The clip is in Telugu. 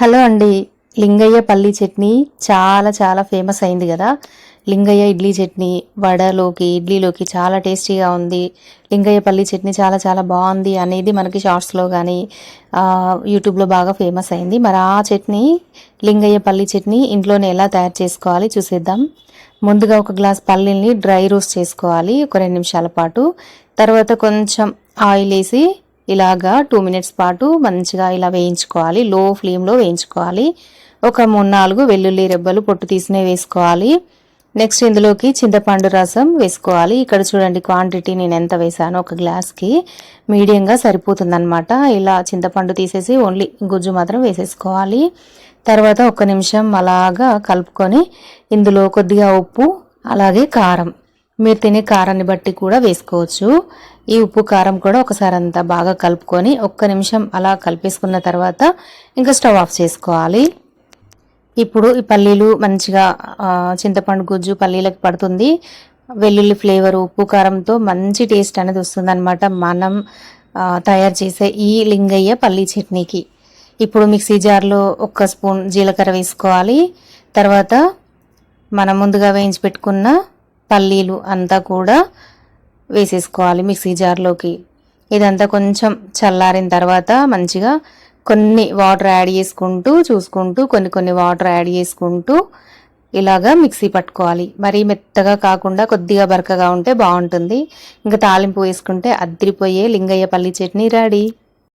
హలో అండి. లింగయ్య పల్లి చట్నీ చాలా చాలా ఫేమస్ అయింది కదా. లింగయ్య ఇడ్లీ చట్నీ వడలోకి ఇడ్లీలోకి చాలా టేస్టీగా ఉంది. లింగయ్య పల్లి చట్నీ చాలా చాలా బాగుంది అనేది మనకి షార్ట్స్లో కానీ యూట్యూబ్లో బాగా ఫేమస్ అయింది. మరి ఆ చట్నీ లింగయ్య పల్లి చట్నీ ఇంట్లోనే ఎలా తయారు చేసుకోవాలి చూసేద్దాం. ముందుగా ఒక గ్లాస్ పల్లీల్ని డ్రై రోస్ట్ చేసుకోవాలి ఒక రెండు నిమిషాల పాటు. తర్వాత కొంచెం ఆయిల్ వేసి ఇలాగా టూ మినిట్స్ పాటు మంచిగా ఇలా వేయించుకోవాలి. లో ఫ్లేమ్లో వేయించుకోవాలి. ఒక మూడు నాలుగు వెల్లుల్లి రెబ్బలు పొట్టు తీసినవి వేసుకోవాలి. నెక్స్ట్ ఇందులోకి చింతపండు రసం వేసుకోవాలి. ఇక్కడ చూడండి క్వాంటిటీ నేను ఎంత వేసానో ఒక గ్లాస్కి. మీడియంగా సరిపోతుందన్నమాట. ఇలా చింతపండు తీసేసి ఓన్లీ గుజ్జు మాత్రం వేసేసుకోవాలి. తర్వాత ఒక నిమిషం అలాగా కలుపుకొని ఇందులో కొద్దిగా ఉప్పు అలాగే కారం మీరు తినే కారాన్ని బట్టి కూడా వేసుకోవచ్చు. ఈ ఉప్పు కారం కూడా ఒకసారి అంతా బాగా కలుపుకొని ఒక్క నిమిషం అలా కలిపేసుకున్న తర్వాత ఇంకా స్టవ్ ఆఫ్ చేసుకోవాలి. ఇప్పుడు ఈ పల్లీలు మంచిగా చింతపండు గుజ్జు పల్లీలకు పడుతుంది. వెల్లుల్లి ఫ్లేవర్ ఉప్పు కారంతో మంచి టేస్ట్ అనేది వస్తుందన్నమాట మనం తయారు చేసే ఈ లింగయ్య పల్లీ చట్నీకి. ఇప్పుడు మిక్సీ జార్లో ఒక్క స్పూన్ జీలకర్ర వేసుకోవాలి. తర్వాత మనం ముందుగా వేయించి పెట్టుకున్న పల్లీలు అంతా కూడా వేసేసుకోవాలి మిక్సీ జార్లోకి. ఇదంతా కొంచెం చల్లారిన తర్వాత మంచిగా కొన్ని వాటర్ యాడ్ చేసుకుంటూ చూసుకుంటూ కొన్ని కొన్ని వాటర్ యాడ్ చేసుకుంటూ ఇలాగా మిక్సీ పట్టుకోవాలి. మరీ మెత్తగా కాకుండా కొద్దిగా బరకగా ఉంటే బాగుంటుంది. ఇంకా తాలింపు వేసుకుంటే అద్దరిపోయే లింగయ్య పల్లి చట్నీ రెడీ.